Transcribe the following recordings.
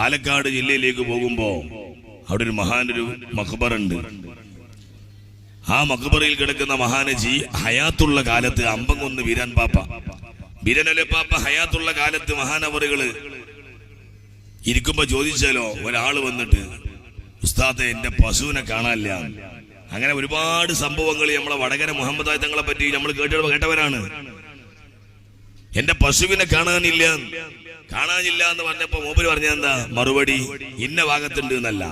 പാലക്കാട് ജില്ലയിലേക്ക് പോകുമ്പോ അവിടെ ഒരു മഹാനൊരു മക്ബറുണ്ട് ആ മക്ബറയിൽ കിടക്കുന്ന മഹാനജി ഹയാത്തുള്ള കാലത്ത് അമ്പം കൊന്ന് വീരാൻ പാപ്പ. വീരനലെ പാപ്പ ഹയാത്തുള്ള കാലത്ത് മഹാനവറുകൾ ഇരിക്കുമ്പോ ചോദിച്ചാലോ ഒരാൾ വന്നിട്ട് ഉസ്താദെ എന്റെ പശുവിനെ കാണാനില്ല. അങ്ങനെ ഒരുപാട് സംഭവങ്ങൾ നമ്മളെ വടകര മുഹമ്മദ് തങ്ങളെ പറ്റി നമ്മൾ കേട്ട കേട്ടവരാണ്. എന്റെ പശുവിനെ കാണാനില്ല. കാണാനില്ല എന്ന് പറഞ്ഞപ്പോ മൂപ്പര് പറഞ്ഞ എന്താ? മറുപടി ഇന്ന ഭാഗത്തുണ്ട് എന്നല്ല.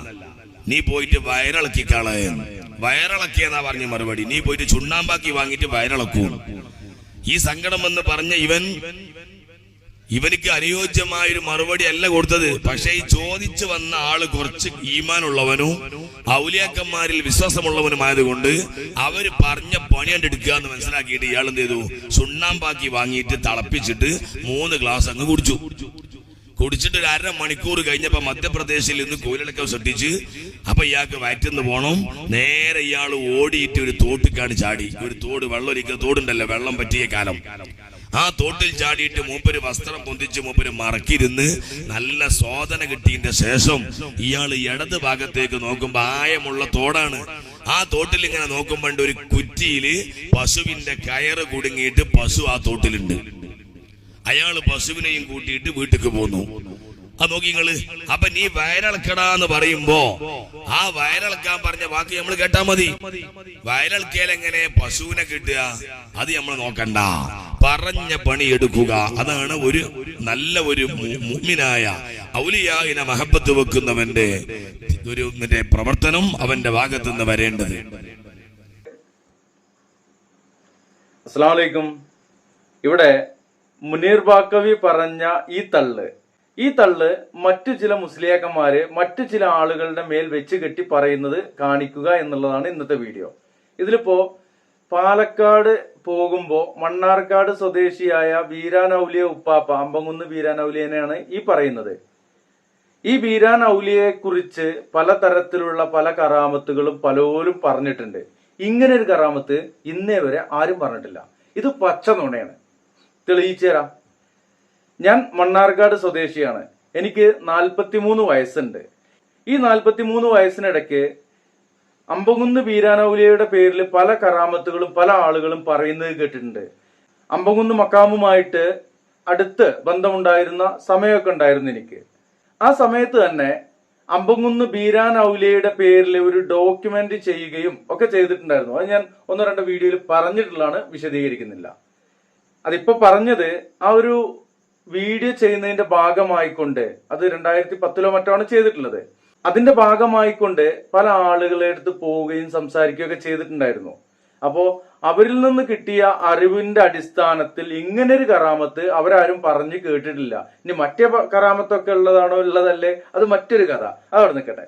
നീ പോയിട്ട് വയറിളക്കി കളയെന്ന് വയറിളക്കിയെന്നാ പറഞ്ഞ മറുപടി. നീ പോയിട്ട് ചുണ്ണാമ്പാക്കി വാങ്ങിയിട്ട് വയറിളക്കൂ. ഈ സങ്കടം എന്ന് പറഞ്ഞ ഇവൻ ഇവനിക്ക് അനുയോജ്യമായ ഒരു മറുപടി അല്ല കൊടുത്തത്. പക്ഷേ ഈ ചോദിച്ചു വന്ന ആൾ കുറച്ച് ഈമാനുള്ളവനും ഔലിയാക്കന്മാരിൽ വിശ്വാസമുള്ളവനുമായതുകൊണ്ട് അവർ പറഞ്ഞ പണി കണ്ടെടുക്കുക എന്ന് മനസ്സിലാക്കിയിട്ട് ഇയാൾ എന്ത് ചെയ്തു? സുണ്ണാമ്പാക്കി വാങ്ങിയിട്ട് തിളപ്പിച്ചിട്ട് മൂന്ന് ഗ്ലാസ് അങ്ങ് കുടിച്ചു. കുടിച്ചിട്ട് ഒരു അര മണിക്കൂർ കഴിഞ്ഞപ്പോ മധ്യപ്രദേശിൽ നിന്ന് കോയിലടക്കം സൃഷ്ടിച്ച് അപ്പൊ ഇയാൾക്ക് വയറ്റുന്ന് പോണം. നേരെ ഇയാൾ ഓടിയിട്ട് ഒരു തോട്ടിക്കാണ് ചാടി. ഒരു തോട് വെള്ളം ഒരിക്കൽ തോടുണ്ടല്ലോ വെള്ളം പറ്റിയ കാലം. ആ തോട്ടിൽ ചാടിയിട്ട് മൂപ്പര് വസ്ത്രം പൊന്തിച്ച് മൂപ്പര് മറക്കിരുന്ന് നല്ല സ്വാദന കിട്ടിയതിന്റെ ശേഷം ഇയാൾ ഇടത് ഭാഗത്തേക്ക് നോക്കുമ്പോ ആയമുള്ള തോടാണ്. ആ തോട്ടിൽ ഇങ്ങനെ നോക്കുമ്പോണ്ട് ഒരു കുറ്റിയിൽ പശുവിന്റെ കയറ് കുടുങ്ങിയിട്ട് പശു ആ തോട്ടിലുണ്ട്. അയാൾ പശുവിനെയും കൂട്ടിയിട്ട് വീട്ടിക്ക് പോന്നു. അത് നോക്കി നിങ്ങൾ അപ്പൊ നീ വയറിളക്കടാന്ന് പറയുമ്പോ ആ വയറിളക്കാൻ പറഞ്ഞ വാക്ക് നമ്മൾ കേട്ടാ മതി. വയറിളക്കിയാൽ എങ്ങനെ പശുവിനെ കിട്ടുക? അത് നമ്മൾ നോക്കണ്ട. പറഞ്ഞ പണിയെടുക്കുക. അതാണ് ഒരു നല്ല ഒരു മുമ്മിനായ ഔലിയായിനെ മഹബത്ത് വെക്കുന്നവന്റെ ഒരു പ്രവർത്തനം അവന്റെ ഭാഗത്ത് നിന്ന് വരേണ്ടത്. അസ്സാം വലൈക്കും ഇവിടെ മുനീർ ബാക്കവി പറഞ്ഞ ഈ തള്ള്. ഈ തള്ള് മറ്റു ചില മുസ്ലിയാക്കന്മാര് മറ്റു ചില ആളുകളുടെ മേൽ വെച്ച് കെട്ടി പറയുന്നത് കാണിക്കുക എന്നുള്ളതാണ് ഇന്നത്തെ വീഡിയോ. ഇതിലിപ്പോ പാലക്കാട് പോകുമ്പോ മണ്ണാർക്കാട് സ്വദേശിയായ വീരാനൗലിയ ഉപ്പാപ്പ അമ്പങ്കുന്ന് വീരാനൗലിയനെയാണ് ഈ പറയുന്നത്. ഈ ബീരാൻ ഔലിയെ കുറിച്ച് പലതരത്തിലുള്ള പല കറാമത്തുകളും പലരും പറഞ്ഞിട്ടുണ്ട്. ഇങ്ങനെ ഒരു കറാമത്ത് ഇന്നേ വരെ ആരും പറഞ്ഞിട്ടില്ല. ഇത് പച്ച നുണയാണ്. തെളിയിച്ചു തരാം. ഞാൻ മണ്ണാർക്കാട് സ്വദേശിയാണ്. എനിക്ക് നാൽപ്പത്തിമൂന്ന് വയസ്സുണ്ട്. ഈ നാൽപ്പത്തിമൂന്ന് വയസ്സിനിടയ്ക്ക് അമ്പകുന്ന് ബീരാനൗലിയയുടെ പേരിൽ പല കറാമത്തുകളും പല ആളുകളും പറയുന്നത് കേട്ടിട്ടുണ്ട്. അമ്പകുന്ന് മക്കാമുമായിട്ട് അടുത്ത് ബന്ധമുണ്ടായിരുന്ന സമയമൊക്കെ ഉണ്ടായിരുന്നു എനിക്ക്. ആ സമയത്ത് തന്നെ അമ്പകുന്ന് ബീരാൻ ഔലിയയുടെ പേരിൽ ഒരു ഡോക്യുമെന്റ് ചെയ്യുകയും ഒക്കെ ചെയ്തിട്ടുണ്ടായിരുന്നു. അത് ഞാൻ ഒന്നോ രണ്ടോ വീഡിയോയിൽ പറഞ്ഞിട്ടുള്ളതാണ് വിശദീകരിക്കുന്നില്ല. അതിപ്പോ പറഞ്ഞത് ആ ഒരു വീഡിയോ ചെയ്യുന്നതിന്റെ ഭാഗമായിക്കൊണ്ട് അത് രണ്ടായിരത്തി പത്തിലോ മറ്റോ ആണ് ചെയ്തിട്ടുള്ളത്. അതിന്റെ ഭാഗമായിക്കൊണ്ട് പല ആളുകളെ അടുത്ത് പോവുകയും സംസാരിക്കുകയൊക്കെ ചെയ്തിട്ടുണ്ടായിരുന്നു. അപ്പോ അവരിൽ നിന്ന് കിട്ടിയ അറിവിന്റെ അടിസ്ഥാനത്തിൽ ഇങ്ങനെ ഒരു കറാമത്ത് അവരാരും പറഞ്ഞു കേട്ടിട്ടില്ല. ഇനി മറ്റേ കറാമത്തൊക്കെ ഉള്ളതാണോ ഉള്ളതല്ലേ? അത് മറ്റൊരു കഥ. അതവിടെ നിൽക്കട്ടെ.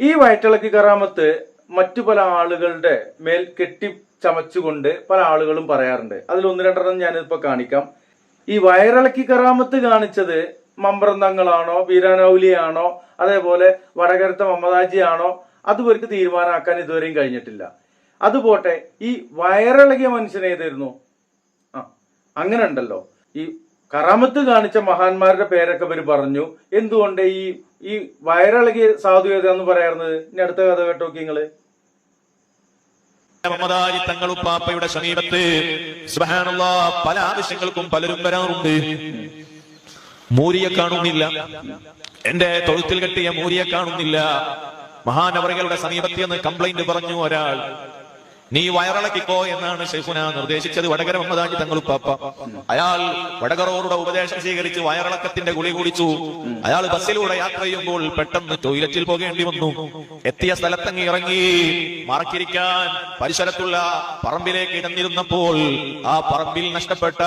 ഈ വയറ്റിളക്കി കറാമത്ത് മറ്റു പല ആളുകളുടെ മേൽ കെട്ടി ചമച്ചുകൊണ്ട് പല ആളുകളും പറയാറുണ്ട്. അതിൽ ഒന്ന് രണ്ടെണ്ണം ഞാനിപ്പോ കാണിക്കാം. ഈ വയറിളക്കി കറാമത്ത് കാണിച്ചത് മമ്പ്രന്തങ്ങളാണോ വീരാനൗലിയാണോ അതേപോലെ വടകരത്ത ആണോ അത് ഇവർക്ക് തീരുമാനമാക്കാൻ ഇതുവരെയും കഴിഞ്ഞിട്ടില്ല. അതുപോട്ടെ ഈ വയറിളകിയ മനുഷ്യൻ ഏതായിരുന്നു? ആ അങ്ങനെ ഉണ്ടല്ലോ ഈ കറാമത്ത് കാണിച്ച മഹാന്മാരുടെ പേരൊക്കെ ഇവർ പറഞ്ഞു എന്തുകൊണ്ട് ഈ ഈ വയറിളകിയ സാധു ഏതാന്ന് പറയാറുന്നത്? ഇനി അടുത്ത കഥ കേട്ടോ നിങ്ങൾ മമതാജി സമീപത്ത് പല ആവശ്യങ്ങൾക്കും പലരും വരാറുണ്ട്. മൂരിയെ കാണുന്നില്ല. എന്റെ തൊഴുത്തിൽ കെട്ടിയ മൂരിയെ കാണുന്നില്ല. മഹാനവറികളുടെ സമീപത്തിൽ നിന്ന് കംപ്ലൈന്റ് പറഞ്ഞു ഒരാൾ. നീ വയറിളക്കിക്കോ എന്നാണ് ഷെയ്ഫുന നിർദ്ദേശിച്ചത്. വടകര മുഹമ്മദാജി മമ്മദാജി പാപ്പ അയാൾ വടകറോറുടെ ഉപദേശം സ്വീകരിച്ച് വയറിളക്കത്തിന്റെ ഗുളി കുടിച്ചു. അയാൾ ബസ്സിലൂടെ യാത്ര ചെയ്യുമ്പോൾ പെട്ടെന്ന് ടോയ്ലറ്റിൽ പോകേണ്ടി വന്നു. എത്തിയ സ്ഥലത്തങ്ങ് ഇറങ്ങി. മറക്കിരിക്കാൻ പരിസരത്തുള്ള പറമ്പിലേക്ക് ഇടന്നിരുന്നപ്പോൾ ആ പറമ്പിൽ നഷ്ടപ്പെട്ട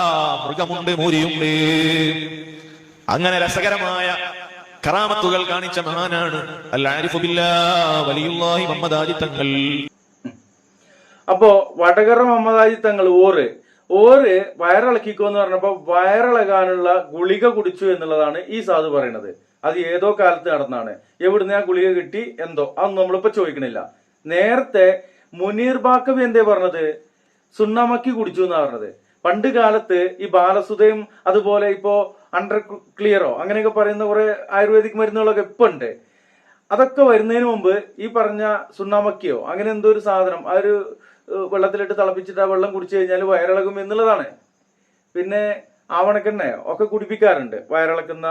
മൃഗമുണ്ട് മൂരിയുണ്ട്. അങ്ങനെ രസകരമായ കറാമത്തുകൾ കാണിച്ച മഹാനാണ് മമ്മദാജി തങ്ങൾ. അപ്പോ വടകര മുഹമ്മദാജി തങ്ങൾ ഓറ്. ഓറ് വയറിളക്കിക്കോ എന്ന് പറഞ്ഞപ്പോ വയറിളകാനുള്ള ഗുളിക കുടിച്ചു എന്നുള്ളതാണ് ഈ സാധു പറയുന്നത് അത് ഏതോ കാലത്ത് നടന്നാണ്. എവിടുന്ന് ആ ഗുളിക കിട്ടി? എന്തോ. അതൊന്നും നമ്മളിപ്പോ ചോദിക്കണില്ല. നേരത്തെ മുനീർ ബാക്കവി എന്തേ പറഞ്ഞത്? സുണ്ണാമക്കി കുടിച്ചു എന്നാ പറഞ്ഞത്. പണ്ട് കാലത്ത് ഈ ബാലസുതയും അതുപോലെ ഇപ്പോ അണ്ടർ ക്ലിയറോ അങ്ങനെയൊക്കെ പറയുന്ന കുറെ ആയുർവേദിക് മരുന്നുകളൊക്കെ ഇപ്പൊ ഉണ്ട് അതൊക്കെ വരുന്നതിന് മുമ്പ് ഈ പറഞ്ഞ സുണ്ണാമക്കിയോ? അങ്ങനെ എന്തോ ഒരു സാധനം. ആ ഒരു വെള്ളത്തിലിട്ട് തിളപ്പിച്ചിട്ട് ആ വെള്ളം കുടിച്ചു കഴിഞ്ഞാൽ വയറിളകും എന്നുള്ളതാണ്. പിന്നെ ആവണക്കെണ്ണയോ? ഒക്കെ കുടിപ്പിക്കാറുണ്ട് വയറിളക്കുന്ന.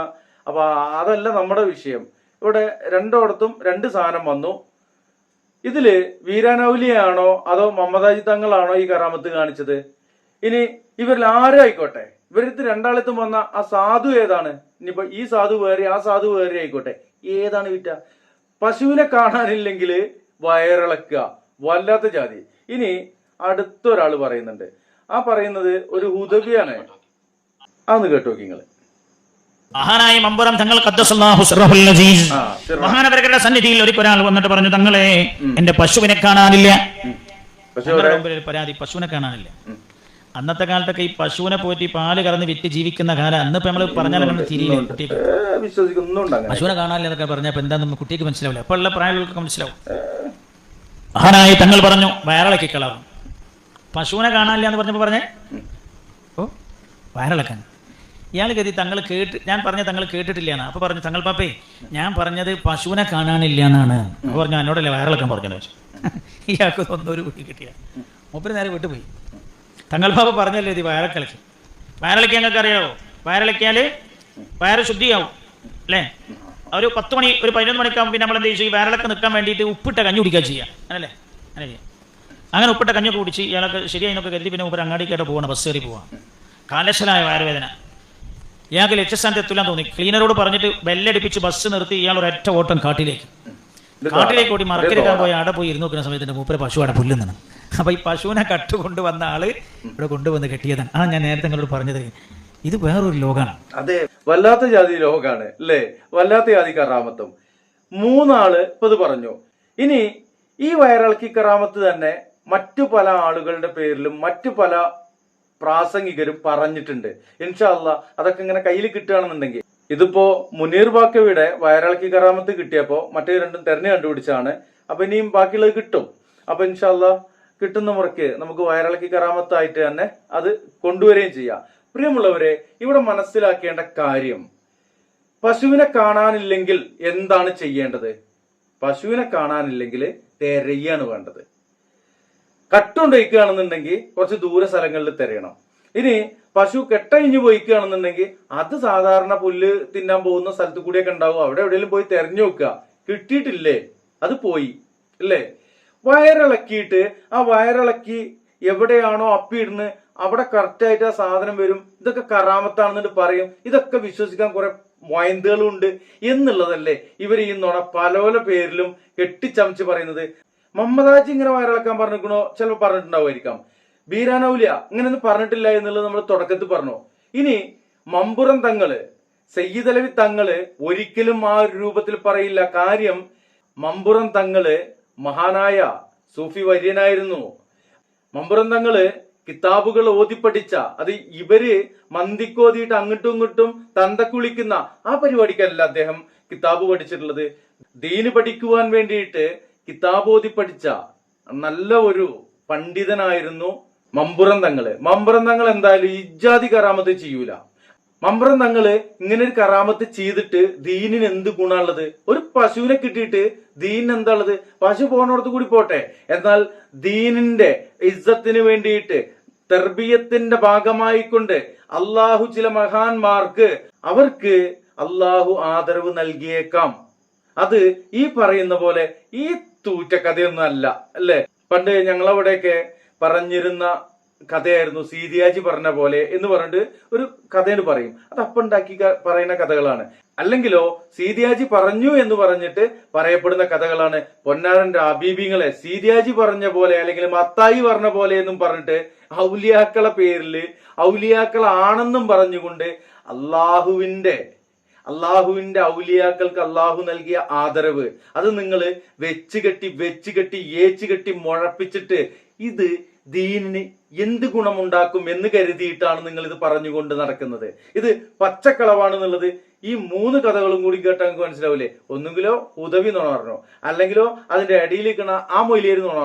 അപ്പൊ അതല്ല നമ്മുടെ വിഷയം. ഇവിടെ രണ്ടോടത്തും രണ്ട് സാധനം വന്നു. ഇതിൽ വീരാനൗലിയാണോ അതോ മമതാജി തങ്ങളാണോ ഈ കറാമത്ത് കാണിച്ചത്? ഇനി ഇവരിൽ ആരും ആയിക്കോട്ടെ ഇവരിത് രണ്ടാളത്തും വന്ന ആ സാധു ഏതാണ്? ഇനിയിപ്പോ ഈ സാധു വേറെ ആ സാധു വേറെ ആയിക്കോട്ടെ. ഏതാണ് വിറ്റ? പശുവിനെ കാണാനില്ലെങ്കിൽ വയറിളക്കുക. വല്ലാത്ത ജാതി. ഇനി അടുത്തൊരാൾ പറയുന്നുണ്ട്. ആ പറയുന്നത് ഒരു ഹുദബിയാണ്. അന്ന് കേട്ടോ നിങ്ങൾ. മഹാനായ മമ്പുറം തങ്ങൾ. മഹാനവരുടെ സന്നിധിയിൽ ഒരാൾ വന്നിട്ട് പറഞ്ഞു തങ്ങളെ എന്റെ പശുവിനെ കാണാനില്ല. ഒരു പരാതി പശുവിനെ കാണാനില്ല. അന്നത്തെ കാലത്തൊക്കെ ഈ പശുവിനെ പോയിട്ട് പാൽ കറന്ന് വിറ്റ് ജീവിക്കുന്ന കാലം. അന്ന് ഇപ്പൊ നമ്മൾ പറഞ്ഞാൽ നമ്മൾ തിരിയില്ല? കുട്ടിക്ക് വിശ്വസിക്കുന്നുണ്ട് പശുവിനെ കാണാനില്ല എന്നൊക്കെ പറഞ്ഞപ്പോ എന്താ നമ്മൾ കുട്ടിക്ക് മനസ്സിലാവില്ല. അപ്പൊ ഉള്ള പ്രായങ്ങൾക്ക് മനസ്സിലാവും. മഹാനായി തങ്ങൾ പറഞ്ഞു വയറിളക്കി കളറും പശുവിനെ കാണാനില്ല എന്ന് പറഞ്ഞപ്പോ പറഞ്ഞേ? ഓ വയറിളക്കാൻ. ഇയാൾ ഗതി തങ്ങൾ കേട്ട് ഞാൻ പറഞ്ഞ തങ്ങൾ കേട്ടിട്ടില്ല അപ്പൊ പറഞ്ഞു തങ്ങൾ പാപ്പേ ഞാൻ പറഞ്ഞത് പശുവിനെ കാണാനില്ല എന്നാണ്. പറഞ്ഞു എന്നോടല്ലേ വയറിളക്കാൻ പറഞ്ഞത് ഇയാൾക്ക് ഒരു കുട്ടി കിട്ടിയ. മൂപ്പര് നേരെ വിട്ടുപോയി തങ്ങൾ ബാബ പറഞ്ഞല്ലേ ഇത് വയറക്കിളക്കി വയറിളക്കി ഞങ്ങൾക്ക് അറിയാവോ? വയറിളക്കിയാൽ വയറ് ശുദ്ധിയാവും അല്ലേ? ഒരു പത്ത് മണി ഒരു പതിനൊന്ന് മണിക്കാകുമ്പോൾ പിന്നെ നമ്മൾ എന്ത് ചെയ്യും? ഈ വയറിളക്കം നിൽക്കാൻ വേണ്ടിയിട്ട് ഉപ്പിട്ട കഞ്ഞി കുടിക്കുക ചെയ്യാം. അങ്ങനല്ലേ? അങ്ങനെ ചെയ്യാം. അങ്ങനെ ഉപ്പിട്ട കഞ്ഞൊക്കെ കുടിച്ച് ഇയാളൊക്കെ ശരിയായി എന്നൊക്കെ കരുതി പിന്നെ മൂപ്പര് അങ്ങാടിക്കായിട്ട് പോകണം ബസ് കയറി പോവാം കാലശലായ വയറുവേദന ഇയാൾക്ക് ലക്ഷ്യസ്ഥാനത്ത് എത്തില്ലാന്ന് തോന്നി. ക്ലീനറോട് പറഞ്ഞിട്ട് ബെല്ലടിപ്പിച്ച് ബസ് നിർത്തി ഇയാൾ ഒരൊറ്റ ഓട്ടം കാട്ടിലേക്ക്. കാട്ടിലേക്ക് ഓടി കാണാം. മറക്കെടുക്കാൻ പോയി അവിടെ പോയി ഇരുന്ന് നോക്കുന്ന സമയത്ത് മൂപ്പര മൂപ്പര് പശു അവിടെ പുല്ലുന്നാണ് അപ്പൊ ഈ പശുവിനെ കട്ടുകൊണ്ട് വന്ന ആൾ ഇവിടെ കൊണ്ടുവന്ന് കെട്ടിയതാണ്. ആ ഞാൻ നേരത്തെ നിങ്ങളോട് പറഞ്ഞത്. ഇത് വേറൊരു ലോകമാണ് അതെ വല്ലാത്ത ജാതി ലോകാണ് അല്ലേ? വല്ലാത്ത ജാതി കറാമത്തും. മൂന്നാൾ ഇപ്പൊ ഇത് പറഞ്ഞു. ഇനി ഈ വയറിളക്കി കറാമത്ത് തന്നെ മറ്റു പല ആളുകളുടെ പേരിലും മറ്റു പല പ്രാസംഗികരും പറഞ്ഞിട്ടുണ്ട്. ഇൻഷാല്ല അതൊക്കെ ഇങ്ങനെ കയ്യിൽ കിട്ടുകയാണെന്നുണ്ടെങ്കിൽ. ഇതിപ്പോ മുനീർ ബാക്കവിയുടെ വയറിളക്കി കറാമത്ത് കിട്ടിയപ്പോ മറ്റേ രണ്ടും തെരഞ്ഞു കണ്ടുപിടിച്ചാണ് അപ്പൊ ഇനിയും ബാക്കിയുള്ളത് കിട്ടും. അപ്പൊ ഇൻഷാല്ല കിട്ടുന്ന മുറയ്ക്ക് നമുക്ക് വയറിളക്കി കറാമത്തായിട്ട് തന്നെ അത് കൊണ്ടുവരികയും ചെയ്യാം. പ്രിയമുള്ളവരെ ഇവിടെ മനസ്സിലാക്കേണ്ട കാര്യം പശുവിനെ കാണാനില്ലെങ്കിൽ എന്താണ് ചെയ്യേണ്ടത്? പശുവിനെ കാണാനില്ലെങ്കിൽ തെരയാണ് വേണ്ടത്. കട്ടുകൊണ്ടിരിക്കുകയാണെന്നുണ്ടെങ്കിൽ കുറച്ച് ദൂര സ്ഥലങ്ങളിൽ തിരയണം. ഇനി പശു കെട്ടഴിഞ്ഞു പോയിക്കുകയാണെന്നുണ്ടെങ്കിൽ അത് സാധാരണ പുല്ല് തിന്നാൻ പോകുന്ന സ്ഥലത്ത് കൂടിയൊക്കെ ഉണ്ടാവും. അവിടെ എവിടെയെങ്കിലും പോയി തെരഞ്ഞു നോക്കുക. കിട്ടിയിട്ടില്ലേ? അത് പോയി. അല്ലേ? വയറിളക്കിയിട്ട് ആ വയറിളക്കി എവിടെയാണോ അപ്പിയിടുന്ന് അവിടെ കറക്റ്റായിട്ട് ആ സാധനം വരും. ഇതൊക്കെ കറാമത്താണെന്നിട്ട് പറയും. ഇതൊക്കെ വിശ്വസിക്കാൻ കുറെ മൈന്തുകളും ഉണ്ട് എന്നുള്ളതല്ലേ ഇവർ ഈ നുണ പല പല പേരിലും കെട്ടിച്ചമച്ച് പറയുന്നത്. മമ്മദാജി ഇങ്ങനെ വയറിളക്കാൻ പറഞ്ഞിരിക്കണോ? ചിലപ്പോൾ പറഞ്ഞിട്ടുണ്ടാവുമായിരിക്കാം. ബീരാനൗലിയ ഇങ്ങനെയൊന്നും പറഞ്ഞിട്ടില്ല എന്നുള്ളത് നമ്മൾ തുടക്കത്തിൽ പറഞ്ഞു. ഇനി മമ്പുറം തങ്ങൾ സയ്യിദലവി തങ്ങൾ ഒരിക്കലും ആ ഒരു രൂപത്തിൽ പറയില്ല. കാര്യം മമ്പുറം തങ്ങൾ മഹാനായ സൂഫി വര്യനായിരുന്നു. മമ്പുറം തങ്ങൾ കിതാബുകൾ ഓതിപ്പഠിച്ച അത് ഇവർ മന്തിക്കോതിയിട്ട് അങ്ങോട്ടും ഇങ്ങോട്ടും തന്തക്കുളിക്കുന്ന ആ പരിപാടിക്കല്ല അദ്ദേഹം കിതാബ് പഠിച്ചിട്ടുള്ളത്. ദീന് പഠിക്കുവാൻ വേണ്ടിയിട്ട് കിതാബ് ഓതി പഠിച്ച നല്ല ഒരു പണ്ഡിതനായിരുന്നു മമ്പുറം തങ്ങൾ മമ്പുറം തങ്ങൾ എന്തായാലും ഇജാതി കറാമത്ത് ചെയ്യൂല. മമ്പ്രം തങ്ങൾ ഇങ്ങനെ ഒരു കറാമത്ത് ചെയ്തിട്ട് ദീനിന് എന്ത് ഗുണമുള്ളത് ഒരു പശുവിനെ കിട്ടിയിട്ട് ദീനിന് എന്താ ഉള്ളത് പശു പോണോടത്ത് കൂടി പോട്ടെ. എന്നാൽ ദീനിന്റെ ഇസ്സത്തിന് വേണ്ടിയിട്ട് തെർബിയത്തിന്റെ ഭാഗമായിക്കൊണ്ട് അള്ളാഹു ചില മഹാന്മാർക്ക് അവർക്ക് അള്ളാഹു ആദരവ് നൽകിയേക്കാം. അത് ഈ പറയുന്ന പോലെ ഈ തൂറ്റ കഥയൊന്നും അല്ല അല്ലെ? പണ്ട് ഞങ്ങളവിടെയൊക്കെ പറഞ്ഞിരുന്ന കഥയായിരുന്നു സീതിയാജി പറഞ്ഞ പോലെ എന്ന് പറഞ്ഞിട്ട് ഒരു കഥയാണ് പറയും. അത് അപ്പുണ്ടാക്കി പറയുന്ന കഥകളാണ്. അല്ലെങ്കിലോ സീതിയാജി പറഞ്ഞു എന്ന് പറഞ്ഞിട്ട് പറയപ്പെടുന്ന കഥകളാണ് പൊന്നാരന്റെ അബീബിങ്ങളെ സീതിയാജി പറഞ്ഞ പോലെ അല്ലെങ്കിൽ മത്തായി പറഞ്ഞ പോലെ എന്നും പറഞ്ഞിട്ട് ഔലിയാക്കളെ പേരിൽ ഔലിയാക്കളാണെന്നും പറഞ്ഞുകൊണ്ട് അള്ളാഹുവിന്റെ അള്ളാഹുവിന്റെ ഔലിയാക്കൾക്ക് അള്ളാഹു നൽകിയ ആദരവ്. അത് നിങ്ങൾ വെച്ച് കെട്ടി വെച്ച് കെട്ടി ഏച്ച് കെട്ടി മുഴപ്പിച്ചിട്ട് ഇത് ദീനിന് എന്ത് ഗുണമുണ്ടാക്കും എന്ന് കരുതിയിട്ടാണ് നിങ്ങൾ ഇത് പറഞ്ഞുകൊണ്ട് നടക്കുന്നത്. ഇത് പച്ചക്കളവാണെന്നുള്ളത് ഈ മൂന്ന് കഥകളും കൂടി കേട്ടാൽ നിങ്ങൾക്ക് മനസ്സിലാവില്ലേ? ഒന്നുകിലോ ഉദവി നുണ അല്ലെങ്കിലോ അതിന്റെ അടിയിൽ ആ മൊയിലേര് നുണ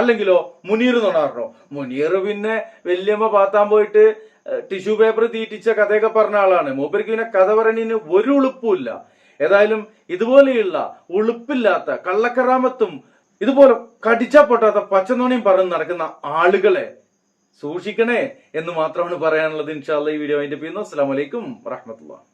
അല്ലെങ്കിലോ മുനീർ നുണ പറഞ്ഞോ മുനീർ പിന്നെ വല്യമ്മ പാത്താൻ പോയിട്ട് ടിഷ്യൂ പേപ്പർ തീറ്റിച്ച കഥയൊക്കെ പറഞ്ഞ ആളാണ്. മൂപ്പർക്ക് പിന്നെ കഥ പറയുന്നതിന് ഒരു ഉളുപ്പുമില്ല. ഏതായാലും ഇതുപോലെയുള്ള ഉളുപ്പില്ലാത്ത കള്ളക്കറാമത്തും ഇതുപോലെ കടിച്ചാൽ പൊട്ടാത്ത പച്ചനോണിയും പറഞ്ഞ് നടക്കുന്ന ആളുകളെ സൂക്ഷിക്കണേ എന്ന് മാത്രമാണ് പറയാനുള്ളത്. ഇൻഷാല്ല ഈ വീഡിയോ അതിന്റെ പിന്നെ അസ്സാം വലൈക്കും വറഹമത്തുള്ള